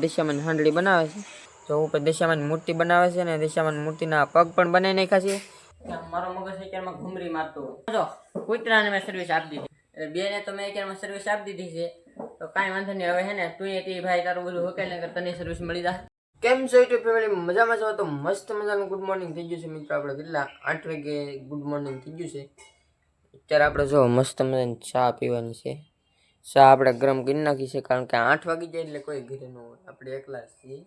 દિશામાં હાંડળી બનાવે છે. જો ઉપર દિશામાન મૂર્તિ બનાવે છે અને દિશામાન મૂર્તિના પગ પણ બનાવી નાખ્યા છે. મારો મગજ અત્યારમાં ઘુમરી મારતો જો કૂતરાને મેં સર્વિસ આપી દીધી. એટલે બેને તો મેં અત્યારમાં સર્વિસ આપી દીધી છે. તો કાંઈ વાંધો નહીં હવે હે ને તું એ ભાઈ તારું બધું હોકે ને તને સર્વિસ મળી જાય. કેમ છો યુટ્યુબ ફેમિલી મજામાં છો? તો મસ્ત મજાનું ગુડ મોર્નિંગ થઈ ગયું છે મિત્રો આપણે કેટલા? આઠ વાગે ગુડ મોર્નિંગ થઈ ગયું છે. અત્યારે આપણે જો મસ્ત મજાની ચા પીવાની છે. ચા આપણે ગરમ કરી નાખી છે, કારણ કે આઠ વાગી જાય એટલે કોઈ ઘરે ન હોય. આપણે એકલા છીએ.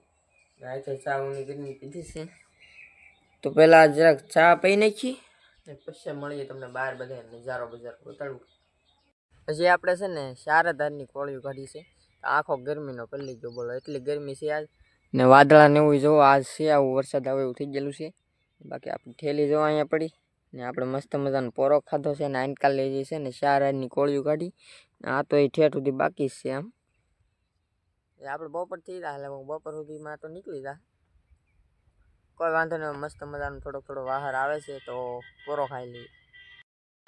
આજે ચા ઊની ગરમી પીધી છે. તો પહેલાં જરાક ચા પી નાખી પછી મળીએ તમને બહાર બધા નજારો બજારો બતાડું. પછી આપણે છે ને ચાર ધારની કોળીઓ કાઢી છે. આખો ગરમીનો પલ્લી ગયો બોલો એટલી ગરમી છે આજ. ને વાદળા ને એવું જોવો, આજ છે, આવું વરસાદ આવે એવું થઈ ગયેલું છે. બાકી આપણી ઠેલી જોવા અહીંયા પડી. ને આપણે મસ્ત મજાનો પોરો ખાધો છે ને આનકાલ લઈ જઈ છે ને ચાર હારની કોળીઓ કાઢી. ને આ તો એ ઠેઠ સુધી બાકી જ છે આમ એ આપણે બપોર થઈ રહ્યા એટલે બપોર સુધીમાં તો નીકળી જાય કોઈ વાંધો નહીં, મસ્ત મજાનો થોડો થોડો બહાર આવે છે તો પોરો ખાઈ લઈએ.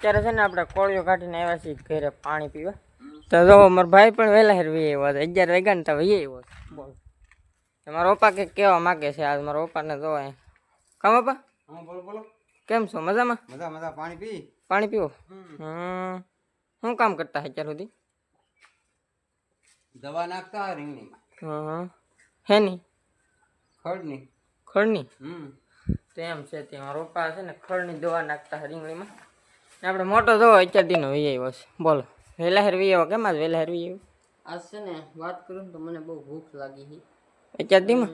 અત્યારે છે ને આપણે કોળીઓ કાઢીને આવ્યા છીએ ઘરે પાણી પીવા. તો જો, મારા ભાઈ પણ વહેલા હેર વી આવ્યો હતો અગિયાર વાગ્યા ને તો વી આવ્યો હતો બોલ. મારા પપ્પા કંઈક કહેવા માગે છે. આજ મારા પપ્પાને જો અહીં કામ પપ્પા? હા, બોલો બોલો. કેમ છો? મજામાં? મજા મજા. પાણી પી? પાણી પીવો? હમ. શું કામ કરતા અત્યાર સુધી? દવા નાખતા રીંગણી હે ની? ખડની ખડની હમ. તો એમ છે ત્યાં રોપા છે ને ખડની દવા નાખતા રીંગણીમાં આપણે મોટો જોવો અત્યારથીનો વી આવ્યો છે. બોલો. વહેલા હેર વી આવ્યો કેમ આજ વહેલા હેર વી આવ્યો આજ છે ને વાત કરું તો મને બહુ ભૂખ લાગી છે અત્યારથીમાં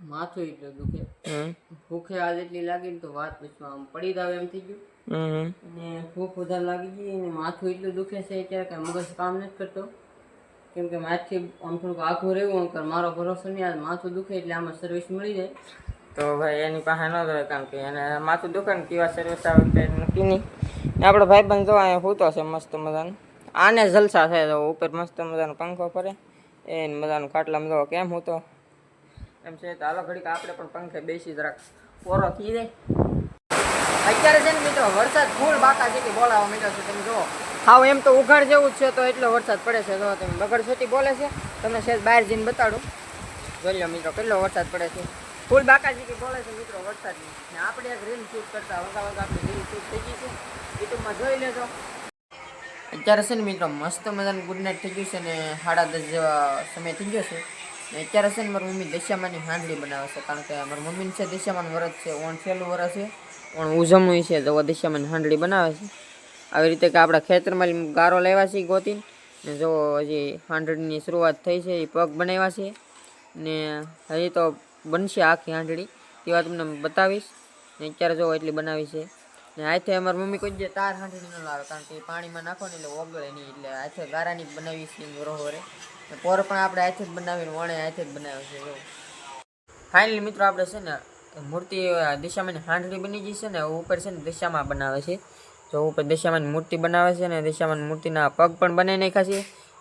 માથું એટલું દુખે. ભૂખે આજ એટલી લાગી ને તો વાત પૂછવા આમ પડી દાવ એમ થઈ ગયું. ને અને ભૂખ વધારે લાગી ગઈ અને માથું એટલું દુખે છે અત્યારે કાંઈ મગજ કામ નથી કરતો. કેમ કે માથથી આમ થોડુંક આખું રહેવું નકર મારો ભરોસો નહીં આજ માથું દુખે એટલે આમાં સર્વિસ મળી જાય. તો ભાઈ એની પાસે ન જોઈએ કારણ કે એને માથું દુખે ને કેવા સર્વિસ આવે તે નક્કી નહીં. આપણો ભાઈ બંધ જો અહીંયા સૂતો છે મસ્ત મજાનું. આને જલસા છે તો ઉપર મસ્ત મજાનો પંખો ફરે. એને મજાનું ખાટલા જો કેમ હું તો એમ છે તો હાલો ઘડીક આપણે પણ પંખે બેસી જરાક પોરો થઈ જાય અત્યારે છે ને મિત્રો વરસાદ ફૂલ બાકા જેટલી બોલાવા માંડ્યો છે, તમે જુઓ. હાવ એમ તો ઉઘાડ જેવું જ છે, તો એટલો વરસાદ પડે છે, જો તમે બગડ છોટી બોલે છે, તમને સેજ બહાર જઈને બતાડું. જોઈ લો મિત્રો કેટલો વરસાદ પડે છે. ફૂલ બાકા જેટલી બોલે છે મિત્રો વરસાદની. ને આપણે એક રીલ શૂટ કરતા વગા વગા આપણે રીલ શૂટ થઈ ગઈ છે. યુટ્યુબમાં જોઈ લેજો. અત્યારે છે ને મિત્રો મસ્ત મજાનું ગુડ નાઇટ થઈ ગયું છે ને સાડા દસ જેવા સમય થઈ ગયો છે. અત્યારે છે ને મારી મમ્મી દશામાની હાંડલી બનાવે છે, કારણ કે મારી મમ્મીને છે દશામાનું વરસ છે, ઓણ છેલ્લું વરસ છે, ઓણ ઉજવણી છે, તો દશામાની હાંડલી બનાવે છે. આવી રીતે કે આપણા ખેતરમાં ગારો લેવા છે ગોતીને, ને જો હજી હાંડળીની શરૂઆત થઈ છે એ પગ બનાવ્યા છે, ને હજી તો બનશે આખી હાંડળી તેવા તમને બતાવીશ. ને અત્યારે જો એટલી બનાવી છે. ને હાથે અમારી મમ્મી કોઈ જે તાર હાંડળી ન લાવે, કારણ કે પાણીમાં નાખો ને એટલે ઓગળે નહીં, એટલે હાથે ગારાની બનાવી છે ને પોર પણ આપણે હાથે જ બનાવીને વણે, હાથે જ બનાવે છે જો ફાઇનલી મિત્રો આપણે છે ને, મૂર્તિ દિશામાં હાંઠળી બની ગઈ છે ને ઉપર છે ને દિશામાં બનાવે છે. જો ઉપર દિશામાં મૂર્તિ બનાવે છે ને દિશામાં મૂર્તિના પગ પણ બનાવી નાખ્યા છે.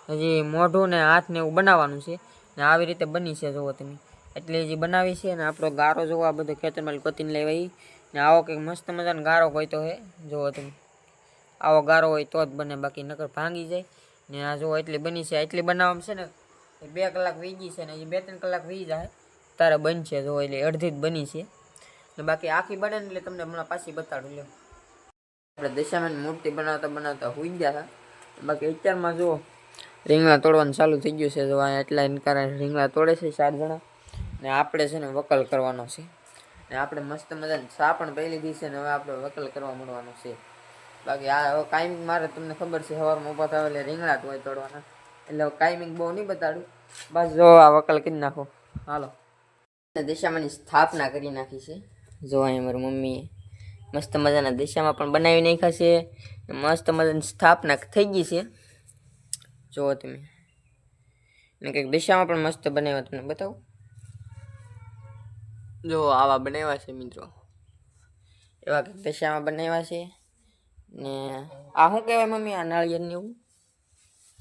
હજી મોઢું ને હાથ ને એવું બનાવવાનું છે. ને આવી રીતે બની છે, જુઓ તમે. એટલે હજી બનાવી છે ને, આપણો ગારો જોવો આ બધો ખેતરમાં કોતીને લેવા ઈ ને આવો કંઈક મસ્ત મજાનો ગારો હોય તો હે. જુઓ તમે. આવો ગારો હોય તો જ બને, બાકી નકર ભાંગી જાય. ને આ જુઓ એટલી બની છે, એટલી બનાવવામાં છે ને બે કલાક વીજી છે ને, હજી બે ત્રણ કલાક વી જાય. તારે બનશે જો એટલે અડધી જ બની છે. ને બાકી આખી બને એટલે તમને હમણાં પાછી બતાડું, લ્યો. આપણે દશામાની મૂર્તિ બનાવતા બનાવતા હોઈ ગયા હતા. બાકી અત્યારમાં જુઓ રીંગણા તોડવાનું ચાલુ થઈ ગયું છે. જો અહીંયા એટલા એના કારણે રીંગણા તોડે છે ચાર જણા. ને આપણે છે ને વકલ કરવાનો છે. ને આપણે મસ્ત મજાની ચા પણ પહેલી લીધી છે ને હવે આપણે વકલ કરવા મળવાનો છે. બાકી આ હવે કાયમિંગ મારે તમને ખબર છે સવારમાં ઊભા થાય એટલે રીંગણા હોય તોડવાના એટલે કાયમિંગ બહુ નહીં બતાડું. બસ જો આ વકલ કરી નાખો. હાલો. દિશામાંની સ્થાપના કરી નાખી છે. જો અહીં મારી મમ્મીએ મસ્ત મજાના દિશામાં પણ બનાવી નાખ્યા છે. મસ્ત મજાની સ્થાપના થઈ ગઈ છે. જુઓ તમે. ને કંઈક દિશામાં પણ મસ્ત બનાવ્યા તમને બતાવું. જો આવા બનાવ્યા છે મિત્રો. એવા કંઈક દિશામાં બનાવ્યા છે. ને આ શું કહેવાય મમ્મી? આ નાળિયેરની એવું?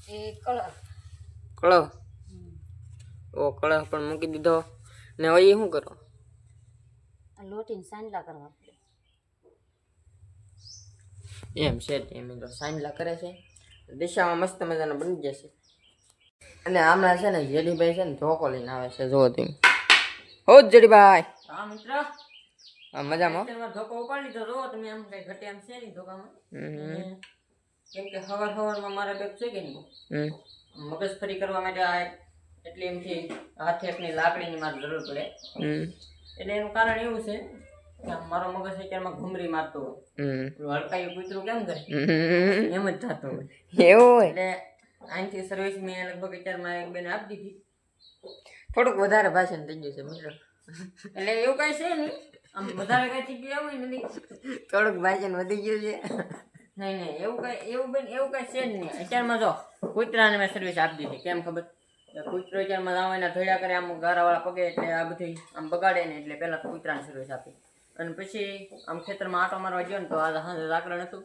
એ કળહ. કળહ? ઓ કળહ પણ મૂકી દીધો. ને હવે એ શું કરો? લોટીને સાંડલા કરવા એમ છે તે મિત્રો સાંજલા કરે છે. દિશામાં મસ્ત મજાના બની જશે. અને હમણાં છે ને જેડીભાઈ છે ને ધોકો લઈને આવે છે જોવો તેમ. હો જેડીભાઈ હા મિત્ર. મજામાં અત્યારમાં ધોકો ઉપાડી લીધો જો તમે આમ કઈ ઘટે આમ છે નહીં ધોકામાં. કેમ કે હવાર હવારમાં મારા બેગ છે કે નહીં? મગજ ફરી કરવા માટે આ એટલે એમથી હાથે એકની લાકડીની મારે જરૂર પડે. એટલે એનું કારણ એવું છે મારો મગજ અત્યારમાં ઘુમરી મારતો હોય. હડકાયું કૂતરું કેમ કરે? એમ જ થતો હોય. એવું એટલે અહીંથી સર્વિસ મેં લગભગ અત્યારમાં એક બેન આપી દીધી. થોડુંક વધારે ભાષણ થઈ ગયું છે મિત્રો. એટલે એવું કઈ છે નહીં. આમ વધારે કઈ થઈ ગયું એવું નથી થોડુંક ભાષણ વધી ગયું છે. નહીં નહીં એવું કઈ એવું બેન એવું કઈ છે જ નહીં. અત્યારમાં જો કૂતરાને મેં સર્વિસ આપી દીધી. કેમ ખબર? કૂતરો અત્યારમાં જાવ એના ધોયા કરે આમ ગારાવાળા પગે એટલે આ બધી આમ બગાડે ને એટલે પહેલાં કૂતરાને સર્વિસ આપી. અને પછી આમ ખેતરમાં આંટો મારવા ગયો ને તો આ સાંજે ઝાકરણ હતું.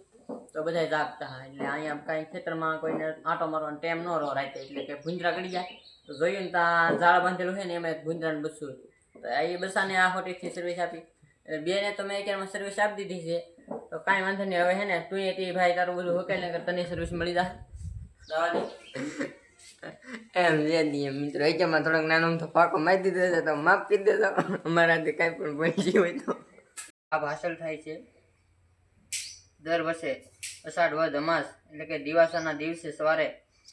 તો બધા જાગતા હા એટલે અહીંયા કાંઈ ખેતરમાં કોઈને આંટો મારવાનો ટાઈમ ન રહો રાતે. એટલે કે ભૂંજરા ગળી જાય. તો જોયું ને ત્યાં ઝાડ બાંધેલું છે ને એમાં ભૂંજરાને બસું હતું. એ બસાને આ હોટેલથી સર્વિસ આપી. એટલે બેને તો મેં અત્યારમાં સર્વિસ આપી દીધી છે. તો કાંઈ વાંધો નહીં. હવે હે ને તું એ તે ભાઈ તારું બધું હોકેલ ને તને સર્વિસ મળી જા એમ જે નહીં મિત્રો એમાં થોડોક નાનો તો પાકો મારી દીધો છે તો માફ કરી દેજો. અમારાથી કાંઈ પણ પહોંચી હોય તો. આ ભાષણ થાય છે. દર વર્ષે અષાઢ વધ અમાસ એટલે કે દિવાસાના દિવસે સવારે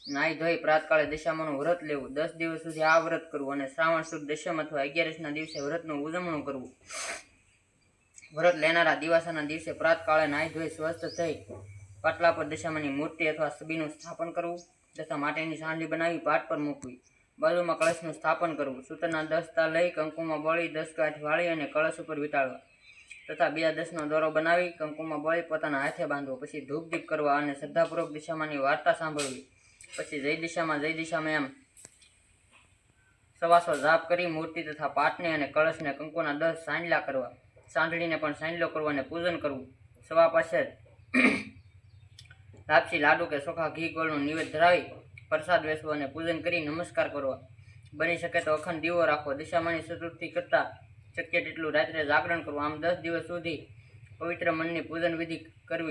નાહી ધોઈ પ્રાતકાળે દશામાનું વ્રત લેવું. દસ દિવસ સુધી આ વ્રત કરવું અને શ્રાવણ સુદ દશમ અથવા અગિયારસના દિવસે વ્રતનું ઉજવણું કરવું. વ્રત લેનારા દિવાસાના દિવસે પ્રાતકાળે નાહી ધોઈ સ્વસ્થ થઈ પાટલા પર દશામાની મૂર્તિ અથવા સબીનું સ્થાપન કરવું તથા માટેની સાંડી બનાવી પાટ પર મૂકવી. બાજુમાં કળશનું સ્થાપન કરવું. સૂતરના દસતા લઈ કંકુમાં બળી દસ કાઠ વાળી અને કળશ ઉપર વિટાળવા તથા બીજા દસનો દોરો બનાવી કંકુમાં બળી પોતાના હાથે બાંધવો. પછી ધૂપ દીપ કરવા અને શ્રદ્ધાપૂર્વક દિશામાંની વાર્તા સાંભળવી. પછી જય દિશામાં જય દિશામાં એમ. સવાસો જાપ કરી મૂર્તિ તથા પાટને અને કળશને કંકુના દસ સાંજલા કરવા સાંજળીને પણ સાંજલો કરવો અને પૂજન કરવું. સવા પાસે લાપસી લાડુ કે ચોખા ઘી ગોળનું નિવેદ ધરાવી પ્રસાદ વેચવો અને પૂજન કરી નમસ્કાર કરવા. બની શકે તો અખંડ દીવો રાખવો. દિશામાની ચતુર્થી કરતા શક્ય તેટલું રાત્રે જાગરણ કરવું. આમ દસ દિવસ સુધી પવિત્ર મનની પૂજન વિધિ કરવી.